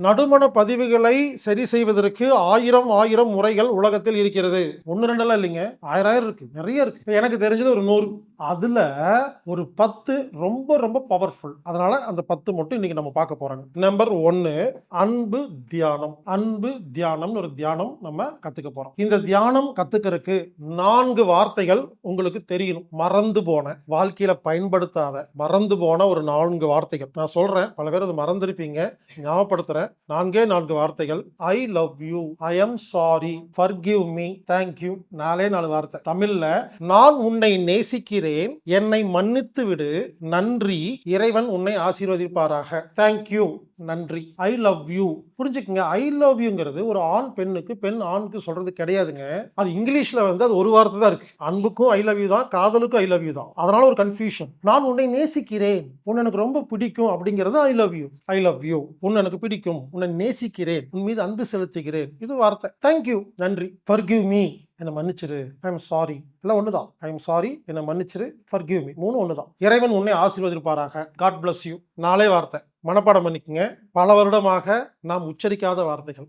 நடுமண பதிவுகளை சரி செய்வதற்கு ஆயிரம் ஆயிரம் முறைகள் உலகத்தில் இருக்கிறது. ஒன்று ரெண்டெல்லாம் இல்லைங்க. ஆயிரம் ஆயிரம் இருக்கு. நிறைய இருக்கு. எனக்கு தெரிஞ்சது ஒரு நூறு. அதில் ஒரு பத்து ரொம்ப ரொம்ப பவர்ஃபுல் அதனால அந்த பத்து மட்டும் இன்னைக்கு நம்ம பார்க்க போறாங்க. நம்பர் ஒன்னு அன்பு தியானம். அன்பு தியானம்னு ஒரு தியானம் நம்ம கத்துக்க போறோம். இந்த தியானம் கத்துக்கிறதுக்கு நான்கு வார்த்தைகள் உங்களுக்கு தெரியணும். மறந்து போன வாழ்க்கையில பயன்படுத்தாத மறந்து போன ஒரு நான்கு வார்த்தைகள். நான் சொல்றேன் பல பேர் அது மறந்துருப்பீங்க. ஞாபகப்படுத்துறேன். நான்கே நான்கு வார்த்தைகள். I love you I am sorry forgive me thank you நாலே நாலு வார்த்தை. தமிழ்ல நான் உன்னை நேசிக்கிறேன். என்னை மன்னித்து விடு நன்றி. இறைவன் உன்னை ஆசீர்வதிப்பாராக. தேங்க்யூ நன்றி. ஐ லவ் யூ புரிஞ்சுக்கங்க. ஐ லவ் யூங்கிறது ஒரு ஆண் பெண்ணுக்கு பெண் ஆணுக்கு சொல்றது கிடையாதுங்க. அது இங்கிலீஷ்ல வந்து அது ஒரு வார்த்தை தான் இருக்கு. அன்புக்கும் ஐ லவ் யூ தான் காதலுக்கும் ஐ லவ் யூ தான். அதனால ஒரு கன்ஃபியூஷன் நான் உன்னை நேசிக்கிறேன். உன்னை எனக்கு ரொம்ப பிடிக்கும் அப்படிங்கிறது I love you I love you உன்னை எனக்கு பிடிக்கும். உன்னை நேசிக்கிறேன். உன் மீது அன்பு செலுத்துகிறேன். இது வார்த்தை. தேங்க்யூ நன்றி. ஃபர்கிவ் மீ என்னை மன்னிச்சிரு. ஐ எம் சாரி எல்லாம் ஒன்று தான் ஐ எம் சாரி என்னை மன்னிச்சிரு. ஃபர்கிவ் மீ மூணு ஒன்று தான் இறைவன் உன்னை ஆசீர்வதிப்பாராக. காட் பிளஸ் யூ நாளே வார்த்தை. மனப்பாடம் பண்ணிக்கங்க. பல வருடமாக நாம் உச்சரிக்காத வார்த்தைகள்.